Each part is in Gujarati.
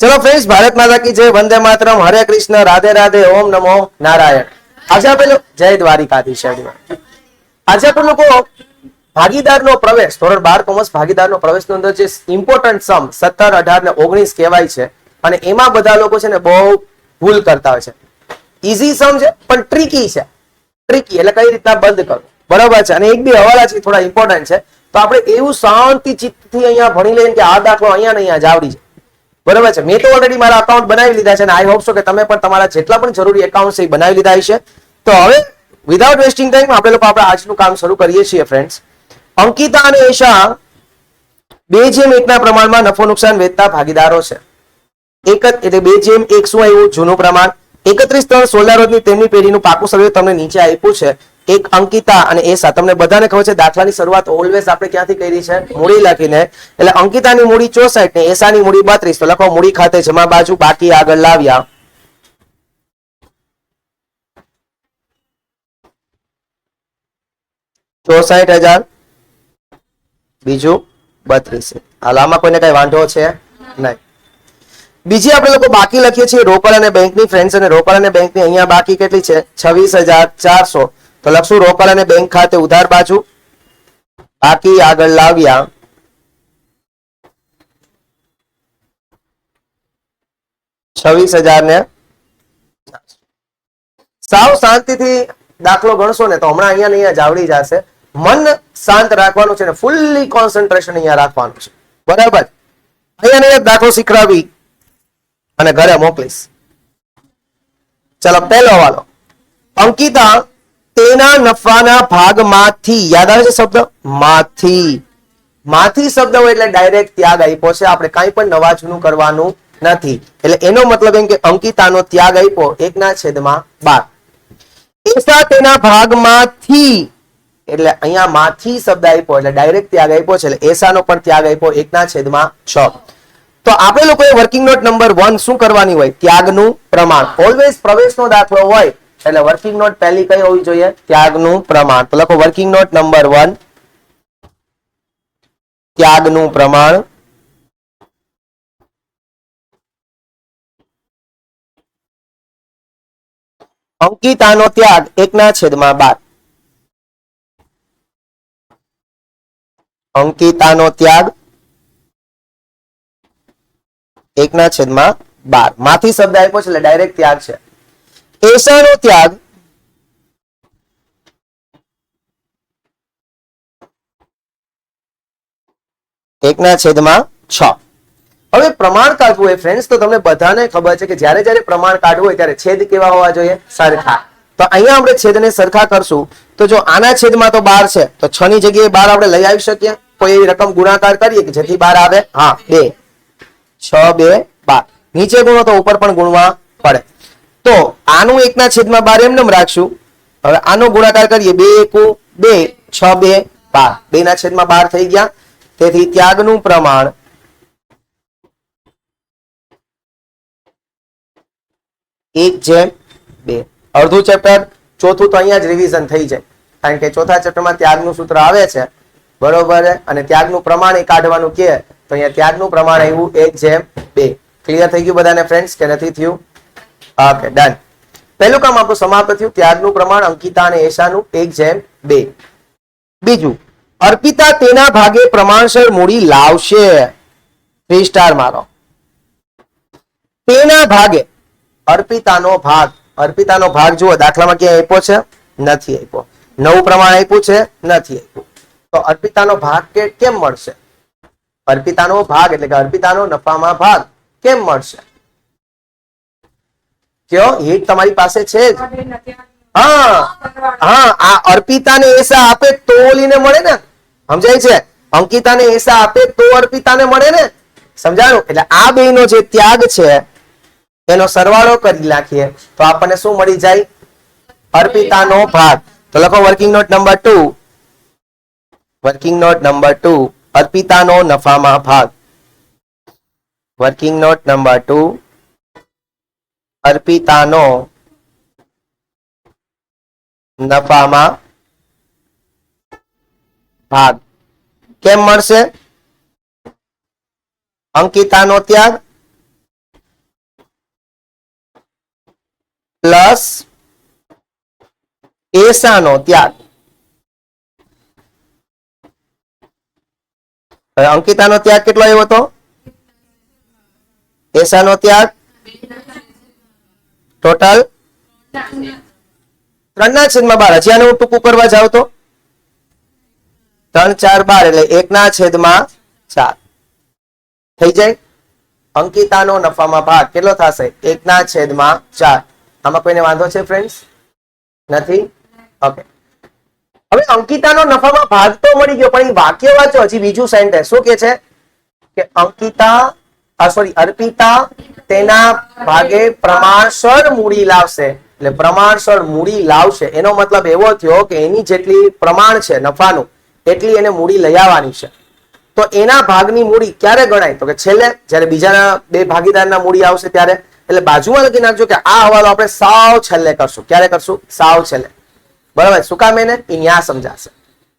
ચલો ફ્રેન્ડ્સ ભારત માતા કી જય. વંદે માતરમ. હરે કૃષ્ણ. રાધે રાધે. ઓમ નમો નારાયણ. આજે આપણે જય દ્વારિકાધીશ આજે આપણે લોકો ભાગીદારનો પ્રવેશ, ધોરણ બાર કોમર્સ ભાગીદારનો પ્રવેશનો અંદર જે ઇમ્પોર્ટન્ટ સમ સત્તર, અઢાર ને ઓગણીસ કહેવાય છે, અને એમાં બધા લોકો છે ને બહુ ભૂલ કરતા હોય છે. ઈઝી સમ છે, પણ ટ્રિકી છે. ટ્રિકી એટલે કઈ રીતના બંધ કરવું? બરાબર છે. અને એક બે હવાલા છે, થોડા ઇમ્પોર્ટન્ટ છે. તો આપણે એવું શાંતિ ચિત્તથી અહીંયા ભણી લઈએ કે આ દાખલો અહીંયા ને અહીંયા જ આવડી જાય. બરાબર છે. મેં તો ઓલરેડી મારા અકાઉન્ટ બનાવી લીધા છે અને આઈ હોપ છો કે તમે પણ તમારા જેટલા પણ જરૂરી એકાઉન્ટ છે એ બનાવી લીધા હશે. તો હવે વિધાઉટ વેસ્ટિંગ ટાઈમ આપણે લોકો આપણે આજનું કામ શરૂ કરીએ છીએ ફ્રેન્ડ્સ અંકિતા અને એશા બે જેમ એકના પ્રમાણમાં નફો નુકસાન વેચતા ભાગીદારો છે. એક જ, એટલે બે જેમ એક શું આવ્યું? જૂનું પ્રમાણ. એકત્રીસ ત્રણ સોળના રોજની તેમની પેઢીનું પાકું સર્વે તમને નીચે આપ્યું છે. એક અંકિતા અને એસા તમને બધાને ખબર છે, દાખલાની શરૂઆત ઓલવેઝ આપણે ક્યાંથી કરી છે? મૂડી લખીને. એટલે અંકિતાની મૂડી ચોસઠ ને એસાની મૂડી બત્રીસ. તો લખો, મૂડી ખાતે જમા બાજુ બાકી આગળ લાવ્યા. ચોસઠ હજાર. બીજું બત્રીસ. હાલ આમાં કોઈને કઈ વાંધો છે? નહીં. બીજી આપણે લોકો બાકી લખીએ છીએ રોકડ અને બેંકની. ફ્રેન્ડ્સ અને રોકડ અને બેંકની અહીંયા બાકી કેટલી છે? છવ્વીસ હજાર ચારસો. તો લખશું, રોકડ અને બેંક ખાતે ઉધાર બાજુ. બાકી આગળ લાવ્યા. છવ્વીસ હજાર ને સાવ શાંતિથી દાખલો ગણશો ને તો હમણાં અહીંયા અહીંયા જાવડી જશે. મન શાંત રાખવાનું છે ને ફૂલ્લી કોન્સન્ટ્રેશન અહીંયા રાખવાનું છે. બરાબર? અહીંયા અહીંયા દાખલો શીખડાવી અને ઘરે મોકલીશ. ચલો, પહેલો વાલો અંકિતા તેના નફાના ભાગમાંથી, યાદ આવે છે શબ્દ? માંથી. માંથી શબ્દ હોય એટલે ડાયરેક્ટ ત્યાગ આપ્યો છે. આપણે કાંઈ પણ નવા જૂનું કરવાનું નથી. એટલે એનો મતલબ એમ કે અંકિતાનો ત્યાગ આપ્યો. એકના છેદમાં બાર. એસા તેના ભાગમાંથી. એટલે અહીંયા માંથી શબ્દ આપ્યો એટલે ડાયરેક્ટ ત્યાગ આપ્યો છે. એટલે એસાનો પણ ત્યાગ આપ્યો. એકના છેદમાં છ. તો આપણે લોકોએ વર્કિંગ નોટ નંબર વન શું કરવાની હોય? ત્યાગનું પ્રમાણ. ઓલવેઝ પ્રવેશનો દાખલો હોય. એટલે વર્કિંગ નોટ પહેલી કઈ હોવી જોઈએ? ત્યાગનું પ્રમાણ. તો લખો વર્કિંગ નોટ નંબર વન ત્યાગનું પ્રમાણ. અંકિતાનો ત્યાગ એકના છેદમાં બાર. અંકિતાનો ત્યાગ એકના છેદમાં બાર. માંથી શબ્દ આપ્યો છે એટલે ડાયરેક્ટ ત્યાગ છે. એસાનો ત્યાગ. એકના છેદમાં છ. હવે પ્રમાણ કાઢવું હોય ફ્રેન્ડ્સ તો તમને બધાને ખબર છે કે જ્યારે જ્યારે પ્રમાણ કાઢવું હોય ત્યારે છેદ કેવા હોવા જોઈએ? સરખા. તો અહીંયા આપણે છેદને સરખા કરશું. તો જો આના છેદમાં તો બાર છે, તો છ ની જગ્યાએ બાર આપણે લઈ આવી શકીએ. કોઈ રકમ ગુણાકાર કરીએ કે જેથી બાર આવે? હા, બે. છ, બે, બાર. નીચે ગુણો તો ઉપર પણ ગુણવા પડે. તો આનું એકના છેદમાં બાર એમ નેમ રાખશું. હવે આનો ગુણાકાર કરીએ. બે એકુ બે, છ બે, બાર. બે ના છેદમાં બાર થઈ ગયા. તેથી ત્યાગનું પ્રમાણ એક જેમ બે. અડધું ચેપ્ટર, ચોથું તો અહીંયા જ રિવિઝન થઈ જાય. કારણ કે ચોથા ચેપ્ટરમાં ત્યાગનું સૂત્ર આવે છે. બરોબર અને ત્યાગનું પ્રમાણ એ કાઢવાનું કે તો અહીંયા ત્યાગનું પ્રમાણ આવ્યું એક જેમ બે. ક્લિયર થઈ ગયું બધાને ફ્રેન્ડ્સ કે નથી થયું? ઓકે ડન પહેલું કામ આપણું સમાપ્ત થયું. ત્યાગનું પ્રમાણ અંકિતા અને એશાનું એક જેમ બે. બીજું, અર્પિતા તેના ભાગે પ્રમાણસર મૂડી લાવશે. થ્રી સ્ટાર મારો. તેના ભાગે અર્પિતાનો ભાગ. અર્પિતાનો ભાગ જુઓ, દાખલામાં ક્યાંય આપ્યો છે? નથી આપ્યો. નવું પ્રમાણ આપ્યું છે? નથી આપ્યું. તો અર્પિતાનો ભાગ કેમ મળશે? અર્પિતાનો ભાગ, એટલે કે અર્પિતાનો નફામાં ભાગ કેમ મળશે? કયો હિટ તમારી પાસે છે જ. હા હા, આ અર્પિતાને એસા આપે તો ઓલીને મળે ને. સમજાય છે? અંકિતાને એસા આપે તો અર્પિતાને મળે ને. સમજાયું? એટલે આ બેનો જે ત્યાગ છે, એનો સરવાળો કરી નાખીએ. તો આપણને શું મળી જાય? અર્પિતાનો ભાગ. તો લખો working note number two working note number two અર્પિતાનો નફામાં ભાગ. વર્કિંગ નોટ નંબર ટુ અર્પિતાનો નફામાં ભાગ. કેમ મળશે? અંકિતાનો ત્યાગ પ્લસ એસાનો ત્યાગ. અંકિતાનો ત્યાગ કેટલો આવ્યો હતો? એસાનો ત્યાગ ટોટલ ત્રણના છેદમાં બાર. હજી આને હું ટૂંકું કરવા જાઉં તો? ત્રણ, ચાર, બાર એટલે એકના છેદમાં ચાર. થઈ જાય? અંકિતાનો નફામાં ભાગ કેટલો થશે? એકના છેદમાં ચાર. આમાં કોઈને વાંધો છે ફ્રેન્ડ્સ નથી? ઓકે હવે અંકિતાનો નફામાં ભાગ તો મળી ગયો, પણ એ વાક્ય વાંચો, હજી બીજું સેન્ટેન્સ શું કે છે? કે અંકિતા સોરી અર્પિતા તેના ભાગે પ્રમાણસર મૂડી લાવશે. એટલે પ્રમાણસર મૂડી લાવશે. એનો મતલબ એવો થયો કે એની જેટલી પ્રમાણ છે, નફાનું એટલી એને મૂડી લઈ આવવાની છે. તો એના ભાગની મૂડી ક્યારે ગણાય? તો કે છેલ્લે જ્યારે બીજાના બે ભાગીદારના મૂડી આવશે ત્યારે. એટલે બાજુમાં લખી નાખજો કે આ હવાલો આપણે સાવ છેલ્લે કરશું. ક્યારે કરશું? સાવ છેલ્લે. બરાબર? શું કામ એને? એ ન્યા સમજાશે.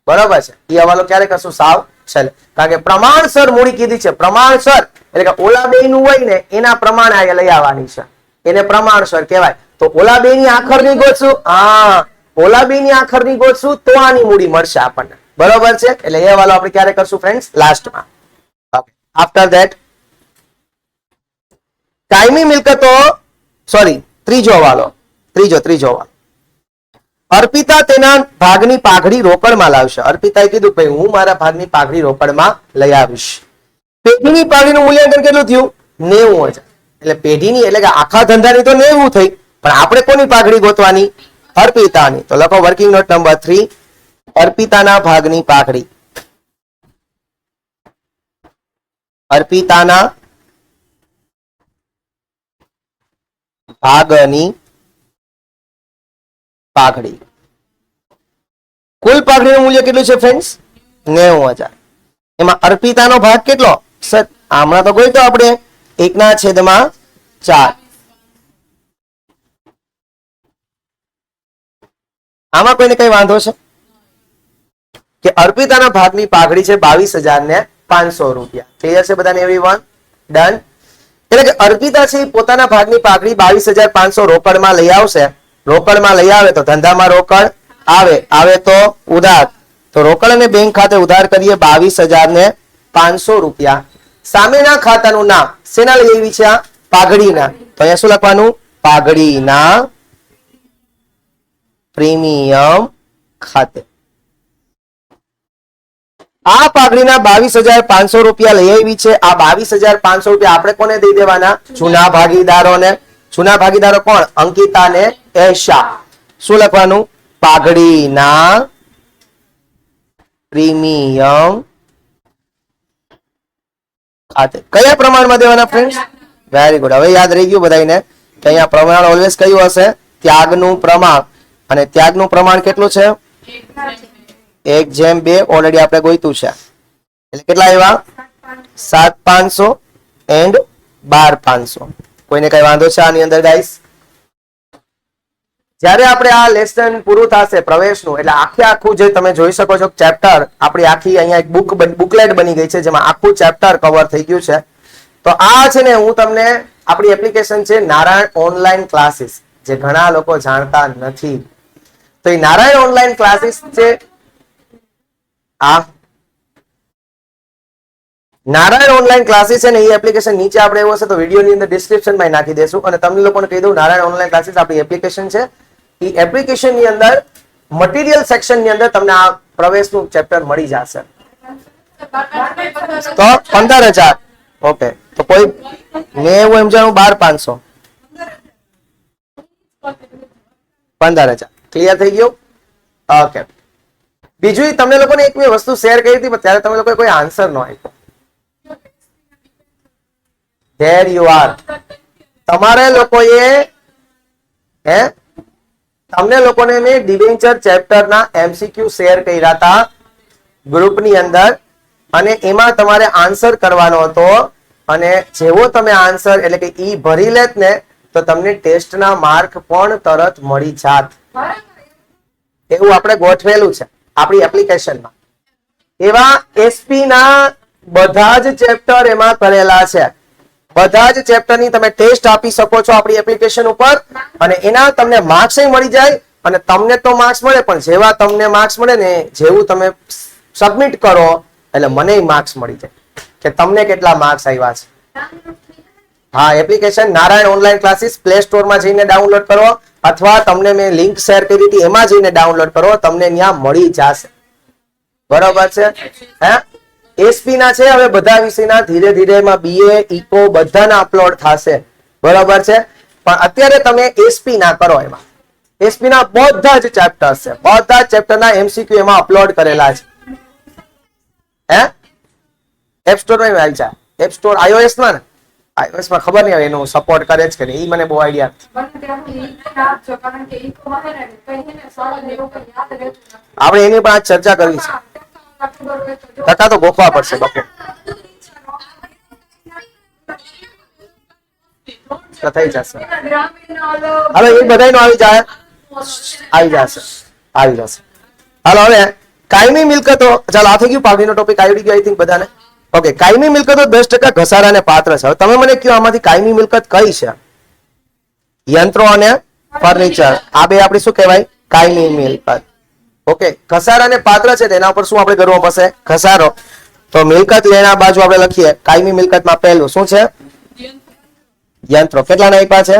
બરાબર છે? એ હવાલો ક્યારે કરશું? સાવ છેલ્લે કારણ કે પ્રમાણસર મૂડી કીધી છે. પ્રમાણસર એટલે કે ઓલા બે નું હોય ને, એના પ્રમાણે આ લઈ આવવાની છે. એને પ્રમાણસર કહેવાય. તો ઓલા બે ની આખરની ગોતશું? હા. ઓલા બે ની આખરની ગોતશું, તો આની મૂડી મળશે આપણને. બરોબર છે? એટલે એ વાલો આપણે ક્યારે કરશું ફ્રેન્ડ્સ લાસ્ટમાં આફ્ટર ધેટ કાયમી મિલકતો સોરી ત્રીજો વાલો ત્રીજો ત્રીજો હવાલો. અર્પિતા તેના ભાગની પાઘડી રોકડમાં લાવશે. અર્પિતાએ કીધું, ભાઈ, હું મારા ભાગની પાઘડી રોકડમાં લઈ આવીશ. પેઢીની પાઘડીનું મૂલ્યાંકન કેટલું થયું? નેવું હજાર. એટલે પેઢીની, એટલે કે આખા ધંધાની તો નેવું થઈ, પણ આપણે કોની પાઘડી ગોતવાની? અર્પિતાની. તો લખો વર્કિંગ નોટ નંબર થ્રી. અર્પિતાના ભાગની પાઘડી. અર્પિતાના ભાગની પાઘડી. કુલ પાઘડીનું મૂલ્ય કેટલું છે ફ્રેન્ડ્સ નેવું હજાર. એમાં અર્પિતાનો ભાગ કેટલો? સર હમણાં તો ગોઈ તો આપણે. એકના છેદમાં ચાર. આમાં કોઈને કઈ વાંધો છે? કે અર્પિતાના ભાગની પાઘડી છે બાવીસ હજાર ને પાંચસો રૂપિયા. ક્લિયર છે બધાને એવી વન ડન એટલે કે અર્પિતા છે પોતાના ભાગની પાઘડી બાવીસ હજાર પાંચસો રોકડમાં લઈ આવશે. રોકડમાં લઈ આવે તો ધંધામાં રોકડ આવે આવે તો ઉધાર. તો રોકડ અને બેંક ખાતે ઉધાર કરીએ બાવીસ હજાર ને પાંચસો રૂપિયા. સામેના ખાતાનું નામ સેના આવી છે આ? પાઘડીના. તો અહીંયા શું લખવાનું? પાઘડીના પ્રીમિયમ ખાતે. આ પાઘડીના બાવીસ હજાર પાંચસો રૂપિયા લઈ આવી છે. આ બાવીસ હજાર પાંચસો રૂપિયા આપણે કોને દઈ દેવાના? જૂના ભાગીદારોને. જૂના ભાગીદારો કોણ? અંકિતા ને એશા. શું લખવાનું? પાઘડીના પ્રીમિયમ ખાતે. કયા પ્રમાણમાં દેવાના ફ્રેન્ડ્સ વેરી ગુડ હવે યાદ રહી ગયું બધાને કે અહીંયા પ્રમાણ ઓલવેઝ કયું હશે? ત્યાગનું પ્રમાણ. અને ત્યાગનું પ્રમાણ કેટલું છે? એક જેમ બે ઓલરેડી આપણે ગોઈતું છે. એટલે કેટલા આવ્યા? સાત પાંચસો એન્ડ બાર પાંચસો. કોઈને કઈ વાંધો છે આની અંદર ગાઈસ જ્યારે આપણે આ લેસન પૂરું થશે પ્રવેશનું, એટલે આખે આખું જે તમે જોઈ શકો છો ચેપ્ટર આપણી આખી અહીંયા એક બુક બુકલેટ બની ગઈ છે, જેમાં આખું ચેપ્ટર કવર થઈ ગયું છે. તો આ છે ને, હું તમને આપણી એપ્લિકેશન છે નારાયણ ઓનલાઈન ક્લાસીસ જે ઘણા લોકો જાણતા નથી. તો એ નારાયણ ઓનલાઈન ક્લાસીસ છે. આ નારાયણ ઓનલાઈન ક્લાસીસ છે ને એ એપ્લિકેશન નીચે આપણે એવું હશે તો વિડીયોની અંદર ડિસ્ક્રિપ્શનમાં નાખી દેશું. અને તમને લોકોને કહી દઉં, નારાયણ ઓનલાઈન ક્લાસીસ આપણી એપ્લિકેશન છે. એ એપ્લિકેશનની અંદર મટીરિયલ સેક્શનની અંદર તમને આ પ્રવેશનું ચેપ્ટર મળી જશે. તો પંદર હજાર. ઓકે. તો કોઈ મેં એવું એમ જાણું, બાર પાંચસો. પંદર હજાર. ક્લિયર થઈ ગયું? ઓકે બીજું તમને લોકોને એક મેં વસ્તુ શેર કરી હતી, પણ ત્યારે તમે લોકોએ કોઈ આન્સર ન આપ્યો. ધેર યુ આર તમારે લોકોએ, હે? તમને લોકોને મેં ડિવેન્ચર ચેપ્ટરના એમસીક્યુ શેર કર્યા હતા ગ્રુપની અંદર અને એમાં તમારે આન્સર કરવાનો હતો અને જેવો તમે આન્સર એટલે કે ઈ ભરી લેત ને, તો તમને ટેસ્ટના માર્ક પણ તરત મળી જાત. એવું આપણે ગોઠવેલું છે આપણી એપ્લિકેશનમાં એવા એસપી ના બધા જ ચેપ્ટર એમાં કરેલા છે. બધા જ ચેપ્ટરની તમે ટેસ્ટ આપી શકો છો આપણી એપ્લિકેશન ઉપર. અને એના તમને માર્ક્સ મળી જાય. અને તમને તો માર્ક્સ મળે, પણ જેવા તમને માર્ક્સ મળે ને જેવું તમે સબમિટ કરો, એટલે મને માર્ક્સ મળી જાય. કે તમને કેટલા માર્ક્સ આવ્યા છે. હા application Narayan online classes play સ્ટોરમાં જઈને ડાઉનલોડ કરો, અથવા તમને મેં લિંક શેર કરી હતી, એમાં જઈને ડાઉનલોડ કરો, તમને ત્યાં મળી જશે. બરોબર છે? હે? એસપી ના છે, હવે બધા વિષયના ધીરે ધીરે માં બીએ ઇકો બધાના અપલોડ થશે. બરાબર છે? પણ અત્યારે તમે એસપી ના કરો એમાં. એસપી ના બધા જ ચેપ્ટર છે. બધા જ ચેપ્ટર ના એમસીક્યુ એમાં અપલોડ કરેલા છે. હે? એપ સ્ટોરમાં આવી જાય એપ સ્ટોર આઈઓએસમાં ને? આઈઓએસમાં ખબર નહીં હવે એનું સપોર્ટ કરે છે કે નહીં. એ મને બહુ આઈડિયા. આપણે એની પણ ચર્ચા કરવી છે ટકા તો ગોખવા પડશે, બાપુ. થઈ જશે. હવે એ બધાનો આવી જાય. આવી જશે. આવી જશે. હાલો, હવે કાયમી મિલકતો, ચાલો, આ થઈ ગયું પાવડીનો ટોપિક આવડી ગયો આઈ થિંક બધાને. ઓકે કાયમી મિલકતો દસ ટકા ઘસારાને પાત્ર છે. તમે મને કહો આમાંથી કાયમી મિલકત કઈ છે? યંત્રો અને ફર્નિચર. આ બે આપણી શું કહેવાય? કાયમી મિલકત. ઓકે ઘસારાને પાત્ર છે તેના ઉપર શું આપણે કરવો પડશે? ઘસારો તો મિલકત લેણા બાજુ આપણે લખીએ. કાયમી મિલકતમાં પહેલું શું છે? યંત્રો. કેટલાના આપ્યા છે?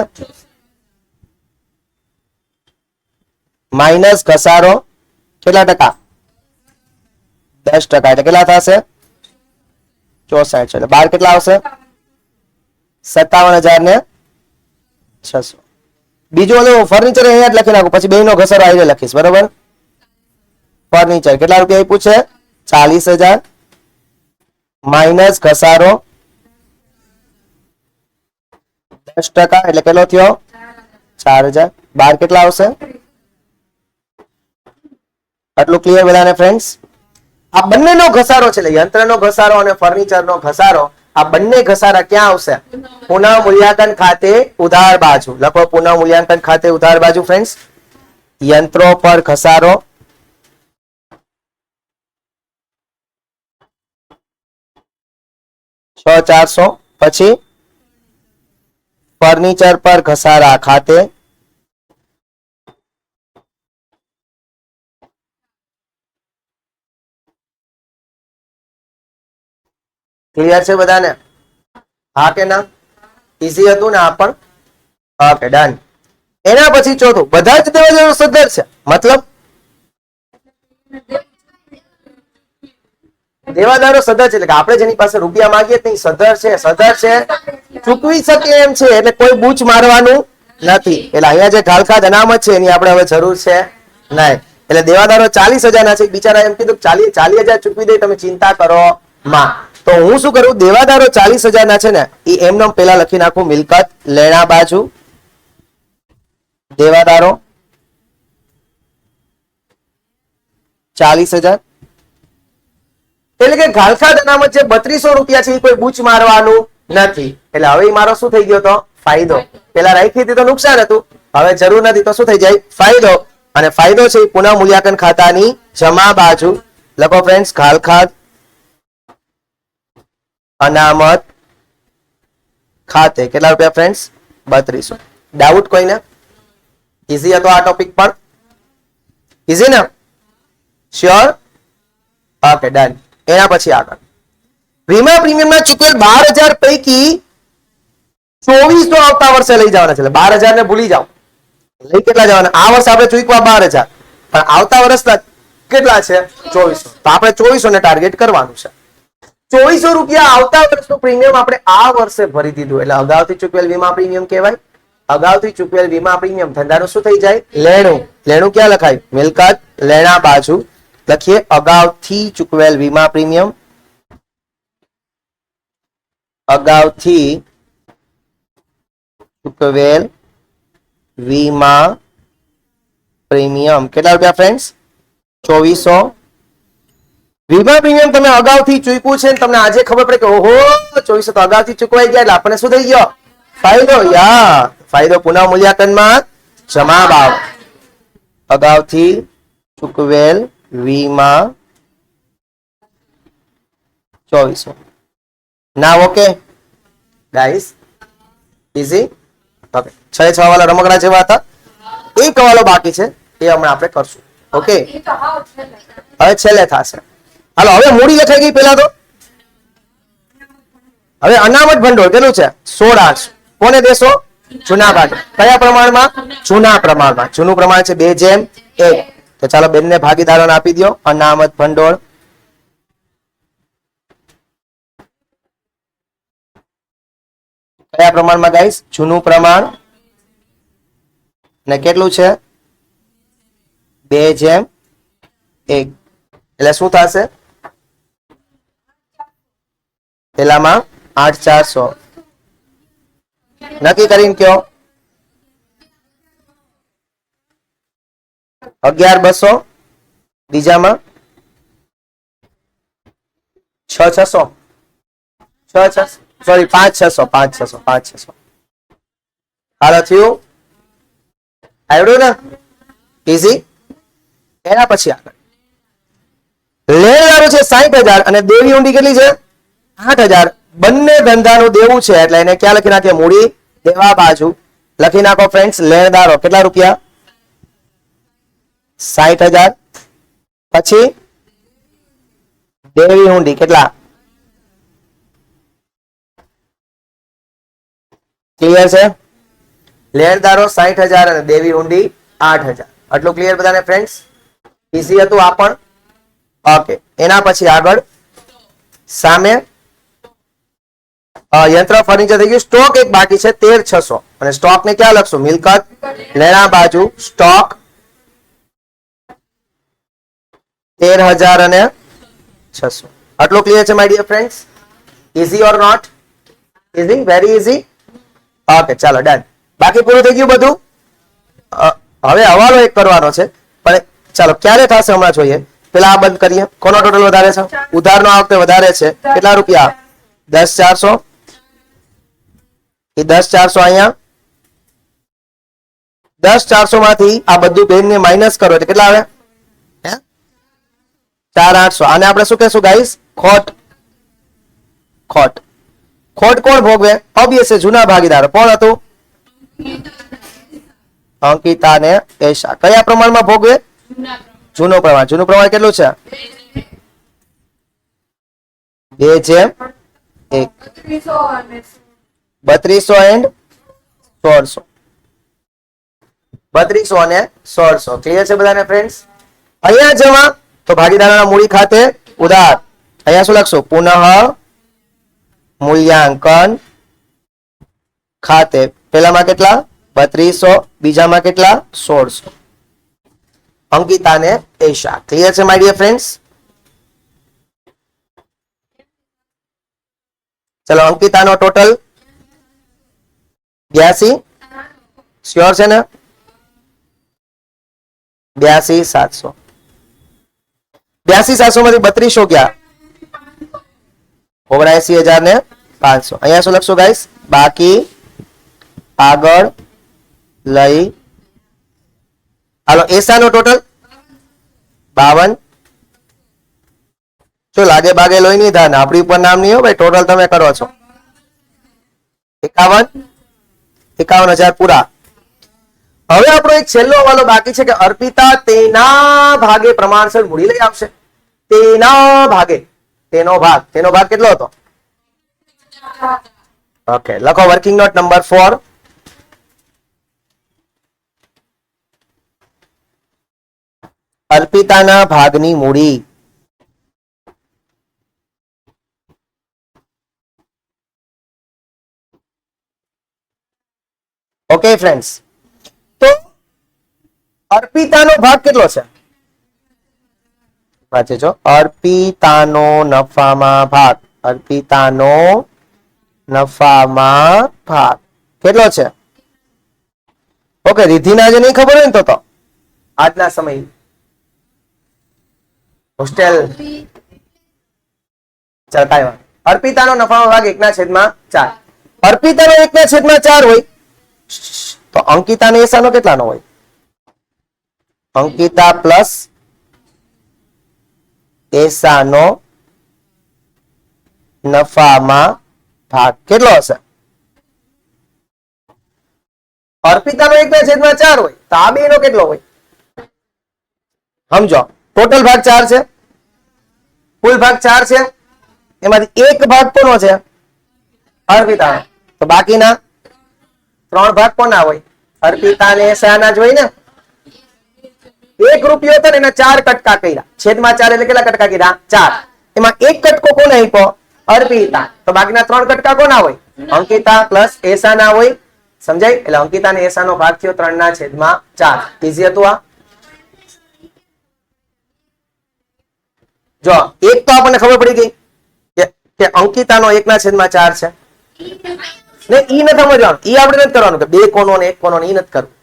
માઇનસ ઘસારો કેટલા ટકા? દસ ટકા. એટલે કેટલા થશે? ચોસઠ છે. એટલે બાર કેટલા આવશે? સત્તાવન હજાર ને છસો. બીજું ફર્નિચર અહીંયા જ લખી નાખું. પછી બે નો ઘસારો આવી લખીશ. બરોબર? ફર્નિચર કેટલા રૂપિયા આપ્યું છે? ચાલીસ હજાર. માઇનસ ઘસારો. દસ ટકા, એટલે કેટલો થયો? ચાર હજાર. બાર કેટલા આવશે? આટલું ક્લિયર બધાને ફ્રેન્ડ્સ આ બંનેનો ઘસારો છે યંત્ર યંત્રનો ઘસારો અને ફર્નિચરનો ઘસારો, આ બંને ઘસારા ક્યાં આવશે? પુનઃ મૂલ્યાંકન ખાતે ઉધાર બાજુ. લખો પુનઃ મૂલ્યાંકન ખાતે ઉધાર બાજુ ફ્રેન્ડ્સ યંત્રો પર ઘસારો. છ, ચારસો. પછી ફર્નિચર પર ઘસારા ખાતે ક્લિયર છે બધાને? હા કે ના? ઈઝી હતું ને આ પણ? ઓકે ડન એના પછી ચોથું, બધા જ દેવાદારો સદ્ધર છે. મતલબ દેવાદારો સદર છે, એટલે આપણે જેની પાસે રૂપિયા માંગીએ તે સદ્ધર છે સદ્ધર છે. ચૂકવી શકે એમ છે, એટલે કોઈ બૂચ મારવાનું નથી. એટલે અહીંયા જે ખાલખાદ અનામત છે, એની આપણે હવે જરૂર છે નહીં. એટલે દેવાદારો ચાલીસ હજારના છે બિચારા એમ કીધું ચાલીસ ચાલીસ હજાર ચૂકવી દે, તમે ચિંતા કરો માં. તો હું શું કરું? દેવાદારો ચાલીસ હજાર ના છે ને એ એમને પેલા લખી નાખું, મિલકત લેણા બાજુ. દેવાદારો ચાલીસ હજાર. એટલે કે ઘાલખા અનામત જે બત્રીસો રૂપિયા છે એ કોઈ બૂચ મારવાનું નથી. એટલે હવે મારો શું થઈ ગયો તો? ફાયદો. પેલા રાખી હતી તો નુકસાન હતું. હવે જરૂર નથી તો શું થઈ જાય? ફાયદો. અને ફાયદો છે પુનઃ મૂલ્યાંકન ખાતાની જમા બાજુ. લખો ફ્રેન્ડ્સ ગાલખાદ અનામત ખાતે. કેટલા રૂપિયા ફ્રેન્ડ્સ બત્રીસો. ડાઉટ કોઈને? ઇઝી હતો આ ટોપિક પણ? ઇઝી ને? શ્યોર ઓકે ડન એના પછી આગળ. વીમા પ્રીમિયમના ચૂકવેલ બાર હજાર પૈકી ચોવીસો આવતા વર્ષે લઈ જવાના છે. બાર હજાર ને ભૂલી જાઓ. લઈ કેટલા જવાના? આ વર્ષે આપણે ચૂકવા બાર હજાર. પણ આવતા વર્ષના કેટલા છે? ચોવીસો તો આપણે ચોવીસો ને ટાર્ગેટ કરવાનું છે. ચોવીસો રૂપિયા આવતા વર્ષનું પ્રીમિયમ આપણે આ વર્ષે ભરી દીધું. એટલે અગાઉથી ચૂકવેલ વીમા પ્રીમિયમ કહેવાય. અગાઉથી ચૂકવેલ વીમા પ્રીમિયમ. ધંધાનું શું થઈ જાય? લેણું. લેણું ક્યાં લખાય? મિલકત, લેણા બાજુ. લખીએ અગાઉથી ચૂકવેલ વીમા પ્રીમિયમ. અગાઉથી ચૂકવેલ વીમા પ્રીમિયમ. કેટલા રૂપિયા ફ્રેન્ડ્સ ચોવીસો. વીમા પ્રીમિયમ તમે અગાઉથી ચૂક્યું છે તમને આજે ખબર પડે કે, ઓહો, ચોવીસો તો અગાઉથી ચૂકવાઈ ગયા એટલે આપણને શું થઈ ગયો? ફાયદો, યા, ફાયદો પુનઃ મૂલ્યાંકનમાં જમા બાવ અગાઉથી ચૂકવેલ વીમા ચોવીસો. ના ઓકે ગાઈસ ઇઝી ઓકે છ છ વાળા રમકડા જેવા હતા. એક વાળો બાકી છે. એ હમણાં આપણે કરશું. ઓકે. હવે છેલ્લે. થશે. હાલો હવે મૂડી લખાઈ ગઈ પેલા તો. હવે અનામત ભંડોળ કેટલું છે? સોળ આઠ કોને દેશો? જૂના ભાગે કયા પ્રમાણમાં? જૂના પ્રમાણમાં. જૂનું પ્રમાણ છે બે જેમ એક. તો ચાલો બેનને ભાગીદારોને આપી દો અનામત ભંડોળ. કયા પ્રમાણમાં ગાઈસ? જૂનું પ્રમાણ. ને કેટલું છે? બે જેમ એક. એટલે શું થશે? પેલામાં આઠ ચારસો. નક્કી કરીને કયો? અગિયાર બસો, બીજામાં? છ, છસો. છ છસો સોરી પાંચ, છસો પાંચ છસો પાંચ, છસો. હાલો, થયું? આવડ્યું ને? ઇઝી એના પછી આગળ. લેણદારો છે સાહીઠ હજાર અને દેવી ઊંડી કેટલી છે? આઠ હજાર. બંને ધંધાનું દેવું છે, એટલે એને ક્યાં લખી નાખીએ? મૂડી. દેવા બાજુ. લખી નાખો ફ્રેન્ડ્સ લેણદારો. કેટલા રૂપિયા? સાહીઠ હજાર. પછી દેવી ઊંડી કેટલા? ક્લિયર છે? લેણદારો સાહીઠ હજાર અને દેવી ઊંડી આઠ હજાર. આટલું ક્લિયર બધાને ફ્રેન્ડ્સ ઈઝી હતું આ પણ? ઓકે એના પછી આગળ સામે યંત્ર ફર્નિચર થઈ ગયું. સ્ટોક એક બાકી છે તેર છસો. અને સ્ટોક ને ક્યાં લખશું? મિલકત, લેણા બાજુ સ્ટોક તેર હજાર અને છસો. આટલું ક્લિયર છે my dear friends easy or not easy very easy okay ચાલો ડન બાકી પૂરું થઈ ગયું બધું? હવે હવાલો એક કરવાનો છે. પણ ચાલો, ક્યારે થશે હમણાં જોઈએ. પેલા આ બંધ કરીએ. કોનો ટોટલ વધારે છે? ઉધારનો આ વખતે વધારે છે. કેટલા રૂપિયા? દસ ચારસો? એ દસ ચારસો અહીંયા? દસ ચારસો માંથી આ બધું બેન ને માઇનસ કરો. એટલે કેટલા આવે? ચાર આઠસો આને આપણે શું કહેશું ગાઈસ ખોટ. ખોટ. ખોટ કોણ ભોગવે? ઓબ્વિયસ જૂના ભાગીદાર. કોણ હતું? અંકિતા ને એશા કયા પ્રમાણમાં ભોગવે? જૂનો પ્રમાણ. જૂનું પ્રમાણ કેટલું છે? બે જેમ એક. બત્રીસો એન્ડ સોળસો. બત્રીસો અને સોળસો. ક્લિયર છે બધાને ફ્રેન્ડ્સ અહીંયા જમા તો ભાગીદારોના મૂડી ખાતે ઉધાર. અહીંયા શું લખશું? પુનઃ મૂલ્યાંકન ખાતે. પેલામાં કેટલા? બત્રીસો. બીજામાં કેટલા? સોળસો. અંકિતા ને એશા ક્લિયર છે માય ડિયર ફ્રેન્ડ્સ ચલો, અંકિતાનો ટોટલ બ્યાસી. શ્યોર છે ને? બ્યાસી સાતસો. બ્યાસી સાતસો માંથી બત્રીસો ગયા. ઓગણસી હજાર ને પાંચસો. અહીંયા શું લખશું ગાઈસ બાકી, આગળ, લઈ. હાલો એસા નો ટોટલ બાવન. શું લાગે બાગે લોહી નહીં થાય આપણી ઉપર નામ નહીં હો ભાઈ ટોટલ તમે કરો છો. એકાવન. એકાવન હજાર પૂરા. હવે આપણો એક છેલ્લો હવાલો બાકી છે કે અર્પિતા તેના ભાગે પ્રમાણસર મૂડી લઈ આવશે. તેના ભાગે. તેનો ભાગ. તેનો ભાગ કેટલો હતો? ઓકે લખો વર્કિંગ નોટ નંબર ફોર અર્પિતાના ભાગની મૂડી. ઓકે ફ્રેન્ડ્સ તો અર્પિતાનો ભાગ કેટલો છે? વાંચે અર્પિતાનો નફામાં ભાગ. અર્પિતાનો નફામાં ભાગ. કેટલો છે? ઓકે, રિધિના આજે નહીં ખબર હોય ને તો તો. આજના સમય. હોસ્ટેલ. કાંઈ અર્પિતાનો નફામાં ભાગ એકના છેદમાં ચાર. અર્પિતાનો એકના છેદમાં ચાર હોય? તો અંકિતાનો એસાનો કેટલાનો હોય? અંકિતા પ્લસ એસાનો નફામાં ભાગ કેટલો હશે? અર્પિતાનો એક ના છેદમાં ચાર હોય, તો આ બે નો કેટલો હોય? સમજો. ટોટલ ભાગ ચાર છે. કુલ ભાગ ચાર છે. એમાંથી એક ભાગ કોનો છે? અર્પિતા તો બાકીના ત્રણ ભાગ કોના હોય? અર્પિતા ને શાના જ હોય ને? એક રૂપિયો હતો ને એના ચાર કટકા કર્યા. છેદમાં ચાર એટલે કેટલા કટકા કર્યા? ચાર. એમાં એક કટકો કોને આપ્યો? અર્પિતા. તો બાકીના ત્રણ કટકા કોના હોય? અંકિતા પ્લસ એસા ના હોય. સમજાય? એટલે અંકિતા ને એસા નો ભાગ થયો ત્રણ ના છેદમાં ચાર. ઇઝી હતું આ? જો એક તો આપણને ખબર પડી ગઈ કે- અંકિતાનો એક ના છેદમાં ચાર છે. ને ઈ નથી સમજવાનું. ઈ આપણે નથી કરવાનું કે બે કોનો ને એક કોનો ને ઈ નથી કરવું.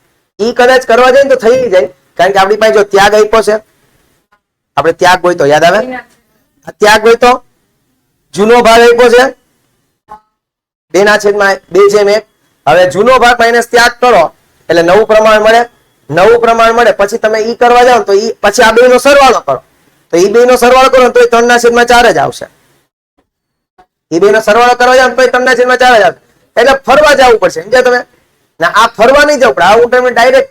ઈ કદાચ કરવા જાય ને તો થઈ જાય. કારણ કે આપણી પાસે જો ત્યાગ આપ્યો છે આપણે ત્યાગ હોય તો યાદ આવે? ત્યાગ હોય તો જૂનો ભાગ આપ્યો છે. બે ના છેદમાં બે જેમ એક. હવે જૂનો ભાગ માઇનસ ત્યાગ કરો એટલે નવું પ્રમાણ મળે. નવું પ્રમાણ મળે પછી તમે ઈ કરવા જાવ તો ઈ પછી આ બે નો સરવાળો કરો. તો ઈ બે નો સરવાળો કરો ને તો ત્રણ ના છેદમાં ચાર જ આવશે. ઈ બે નો સરવાળો કરવા જાવ તો ત્રણ ના છેદમાં ચાર જ આવશે. એટલે ફરવા જવું પડશે સમજ્યા તમે? ના આ ફરવા નહીં જવું પડે આ હું તમને ડાયરેક્ટ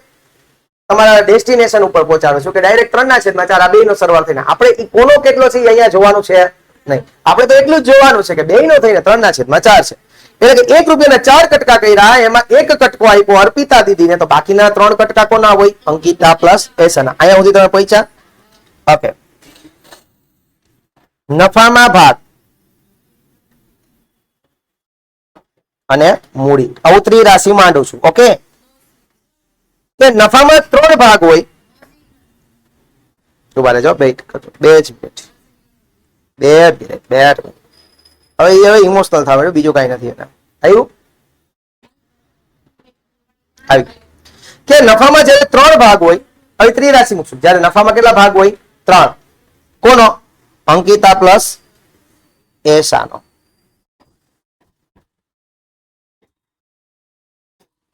તમારા ડેસ્ટિનેશન ઉપર પહોંચાડું છો કે ડાયરેક્ટ ત્રણ ના છેદમાં ચાર, આ બે નો સરવાળો થઈને. આપણે કોનો કેટલો છે અહીંયા જોવાનું છે નહીં. આપણે તો એટલું જ જોવાનું છે કે બે નો થઈને ત્રણ ના છેદમાં ચાર છે. એટલે કે એક રૂપિયાના ચાર કટકા કર્યા, એમાં એક કટકો આપ્યો અર્પિતા દીદીને, તો બાકીના ત્રણ કટકા કોના હોય? અંકિતા પ્લસ એસના અહીંયા સુધી તમે પહોંચ્યા? ઓકે. નફામાં ભાગ. અને મૂડી. અવતરી રાશિ માંડું છું. ઓકે? કે નફામાં ત્રણ ભાગ હોય. ઊભા રહેજો બે બે જ મિનિટ બે મિનિટ બે મિનિટ હવે એ હવે ઇમોશનલ થવા બીજું કઈ નથી એના. આવ્યું? આવી કે નફામાં જ્યારે ત્રણ ભાગ હોય, હવે ત્રિરાશિ મૂકશું. જ્યારે નફામાં કેટલા ભાગ હોય? ત્રણ. કોનો? અંકિતા પ્લસ એશાનો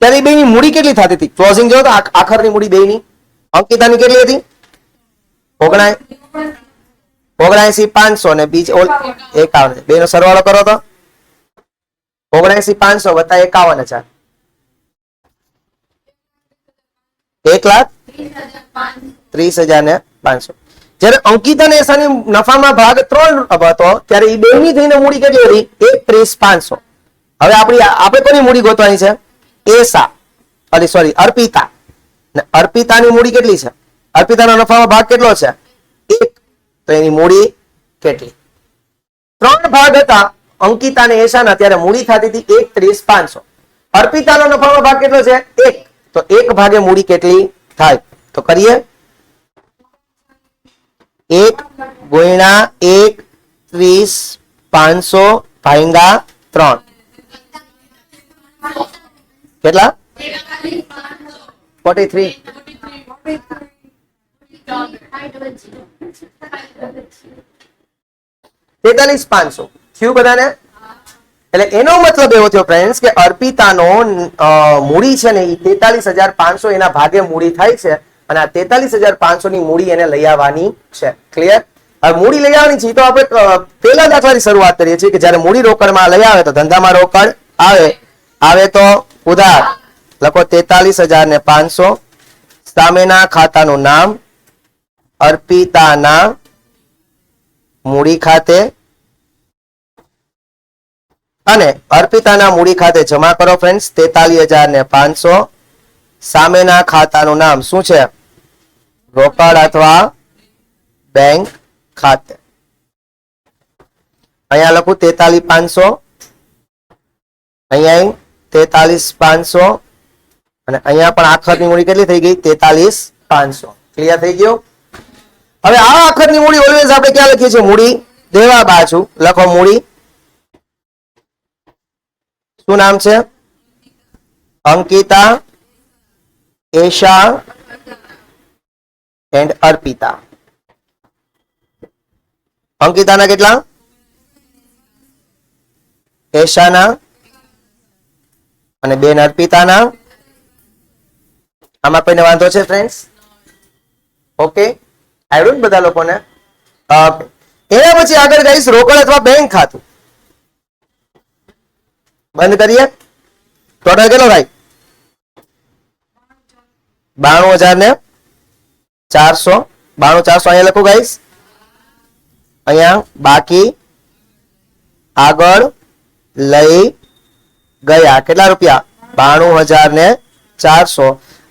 ત્યારે એ બેની મૂડી કેટલી થતી હતી? ક્લોઝિંગ જો આખરની મૂડી બેની અંકિતાની કેટલી હતી? ઓગણા ઓગણાએસી પાંચસો ને બીજ એકાવન. બે નો સરવાળો કરો તો. ઓગણાએસી પાંચસો વત્તા એકાવન હજાર. એક લાખ ત્રીસ હજાર ને પાંચસો. જ્યારે અંકિતા અને એસાની નફામાં ભાગ ત્રણ હતો, ત્યારે એ બેની થઈને મૂડી કેટલી હતી? એક ત્રીસ પાંચસો. હવે આપણી આપણે કોની મૂડી ગોતવાની છે? એસા, અરે સોરી અર્પિતા. ને અર્પિતાની મૂડી કેટલી છે? અર્પિતાનો નફામાં ભાગ કેટલો છે? એક. તો એની મૂડી કેટલી? ત્રણ ભાગ હતા, અંકિતા અને એશાના ત્યારે મૂડી થતી હતી એક ત્રીસ પાંચસો. અર્પિતાનો નફાનો ભાગ કેટલો છે? એક. તો એક ભાગે મૂડી કેટલી થાય? તો કરીએ. એક ગુણ્યા એક ત્રીસ પાંચસો ભાંગા ત્રણ. કેટલા? ફોર્ટી થ્રી તેતાલીસ પાંચસો. થયું બધાને? એટલે એનો મતલબ એવો થયો ફ્રેન્ડ્સ કે અર્પિતાનો મૂડી છે ને એ તેતાલીસ હજાર પાંચસો એના ભાગે મૂડી થાય છે અને આ તેતાલીસ હજાર પાંચસો ની મૂડી એને લઈ આવવાની છે. ક્લિયર હવે મૂડી લઈ આવવાની છે તો આપણે પેલા દાખલાની શરૂઆત કરીએ છીએ કે જ્યારે મૂડી રોકડમાં લઈ આવે તો ધંધામાં રોકડ આવે. આવે તો ઉધાર. લખો તેતાલીસ હજાર ને પાંચસો. સામેના ખાતાનું નામ, અર્પિતાના મૂડી ખાતે. અને અર્પિતાના મૂડી ખાતે જમા કરો ફ્રેન્ડ્સ તેતાલીસ હજાર ને પાંચસો. સામેના ખાતાનું નામ શું છે? રોકડ અથવા બેંક ખાતે. અહીંયા લખું તેતાલીસ પાંચસો. અહીંયા તેતાલીસ પાંચસો. અને અહીંયા પણ આખરની મૂડી કેટલી થઈ ગઈ? તેતાલીસ પાંચસો. ક્લિયર થઈ ગયું? હવે આ આખરની મૂડી ઓલવેઝ આપણે ક્યાં લખીએ છીએ? મૂડી. દેવા બાજુ. લખો મૂડી. શું નામ છે? અંકિતા એશા એન્ડ અર્પિતા. અંકિતાના કેટલા? એશાના અને બેન અર્પિતાના આમાં કોઈને વાંધો છે ફ્રેન્ડ્સ ઓકે આવડ્યું બધા લોકોને? એના પછી આગળ જઈશ રોકડ અથવા બેંક ખાતું. બંધ કરીએ? ટોટલ કેટલો થાય? બાણું હજાર ને ચારસો. બાણું, ચારસો અહીંયા લખું ગાઈશ. અહીંયા બાકી આગળ લઈ ગયા. કેટલા રૂપિયા? બાણું હજાર ને ચારસો.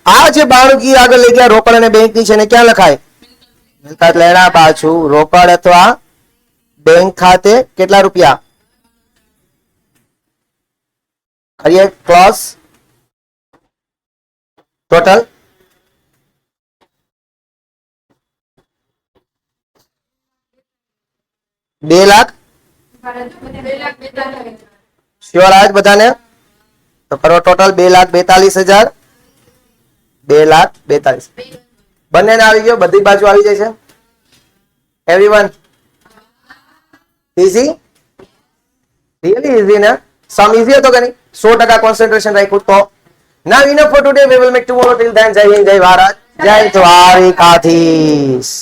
આ જે બાણું કી આગળ લઈ ગયા, રોકડ અને બેંકની છે ને ક્યાં લખાય? મિલકત લેણા પાછું. રોકડ અથવા બેંક ખાતે કેટલા રૂપિયા? કરીએ ક્લોઝ. ટોટલ? બે લાખ. શ્યોર આવે બધાને? તો કરો ટોટલ બે લાખ બેતાલીસ હજાર. બે લાખ બેતાલીસ. બંનેને આવી ગયો, બધી બાજુ આવી જાય છે એવરીવન ઇઝી રિયલી ઇઝી ને? સમ ઇઝી હતો કે નહીં? સો ટકા કોન્સન્ટ્રેશન રાખ્યું તો. ના enough for today we will make tomorrow till then Jai Hind, Jai Bharat. જય દ્વારિકાધીશ.